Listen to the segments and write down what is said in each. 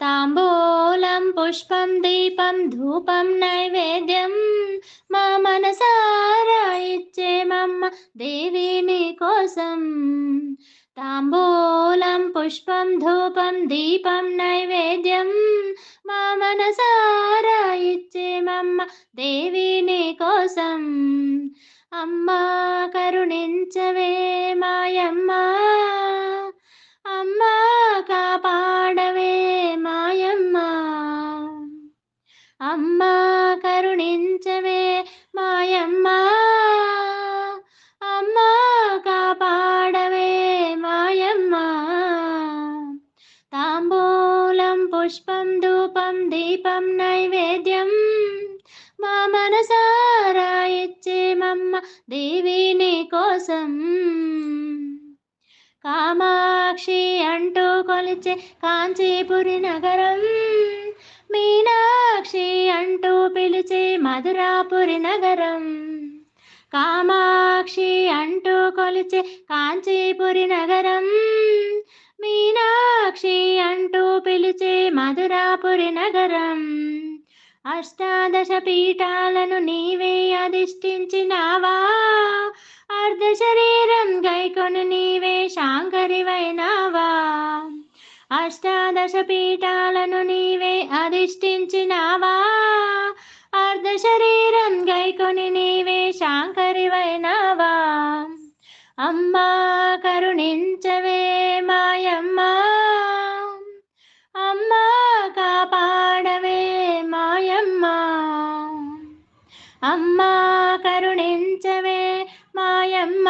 తాంబూలం పుష్పం దీపం ధూపం నైవేద్యం. మా మనసారా ఇచ్చేమమ్మ దేవి నీ కోసం తాంబూలం పుష్పం ధూపం దీపం నైవేద్యం. మా మనసారా ఇచ్చేమమ్మ దేవి నీ కోసం అమ్మా కరుణించవే మాయమ్మ. అమ్మా తాంబూలం పుష్పం ధూపం దీపం నైవేద్యం. మా మనసారా ఇచ్చేమమ్మ దేవి నీ కోసం. కామాక్షి అంటూ కొలిచే కాంచీపురి నగరం. మీనాక్షి అంటూ పిలిచే మధురాపురి నగరం. కామాక్షి అంటూ కొలిచే కాంచీపురి నగరం. మీనాక్షి అంటూ పిలిచే మధురాపురి నగరం. అష్టాదశ పీఠాలను నీవే అధిష్ఠించినావా? అర్ధ శరీరం గైకొని నీవే శాంకరివైనావా అష్టాదశ పీఠాలను నీవే అధిష్ఠించినావా? అర్ధ శరీరం గైకొని నీవే శాంకరివైనావా అమ్మా కరుణించవే అమ్మా కరుణించవే మాయమ్మ.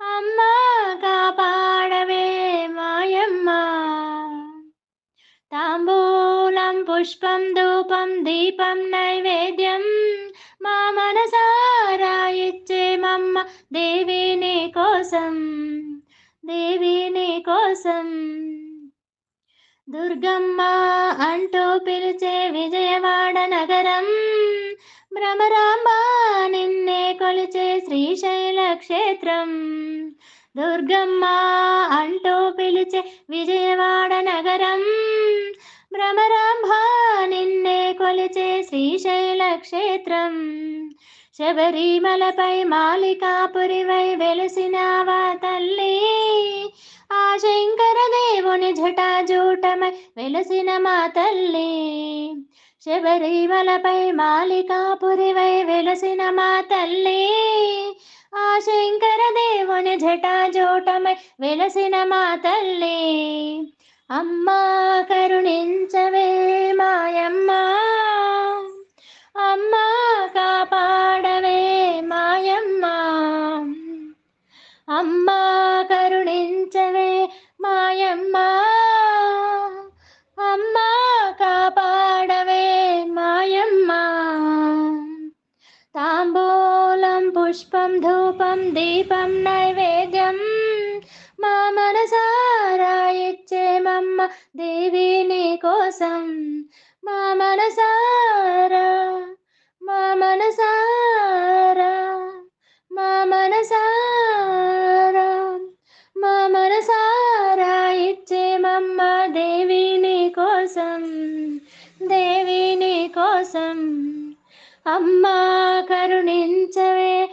అమ్మా కాపాడవే మాయమ్మ. తాంబూలం పుష్పం ధూపం దీపం నైవేద్యం మా మనసారా ఇచ్చే మమ్మ దేవిని కోసం దేవిని కోసం. దుర్గమ్మ అంటూ పిలిచే భ్రమరాంబ నిన్నే కొలిచే శ్రీశైల క్షేత్రం. దుర్గమ్మ అంటూ పిలిచే విజయవాడ నగరం. భ్రమరాంభ నిన్నే కొలిచే శ్రీశైల క్షేత్రం. శబరిమలపై మాలికాపురివై వెలసినావా తల్లి. ఆ శంకర దేవుని జటాజూటమై వెలసిన మా తల్లి. శబరిమలపై మాలికాపురివై వెలసిన మా తల్లి. ఆ శంకర దేవుని జటాజోటమై వెలసిన మా తల్లి. అమ్మా కరుణించవే మాయమ్మ. పుష్పం ధూపం దీపం నైవేద్యం. మా మనసారా ఇచ్చేమమ్మ దేవి నీ కోసం. మా మనసారా మా మనసారా మా మనసారా మా మనసారా ఇచ్చేమమ్మ దేవి నీ కోసం దేవి నీ కోసం. అమ్మా కరుణించవే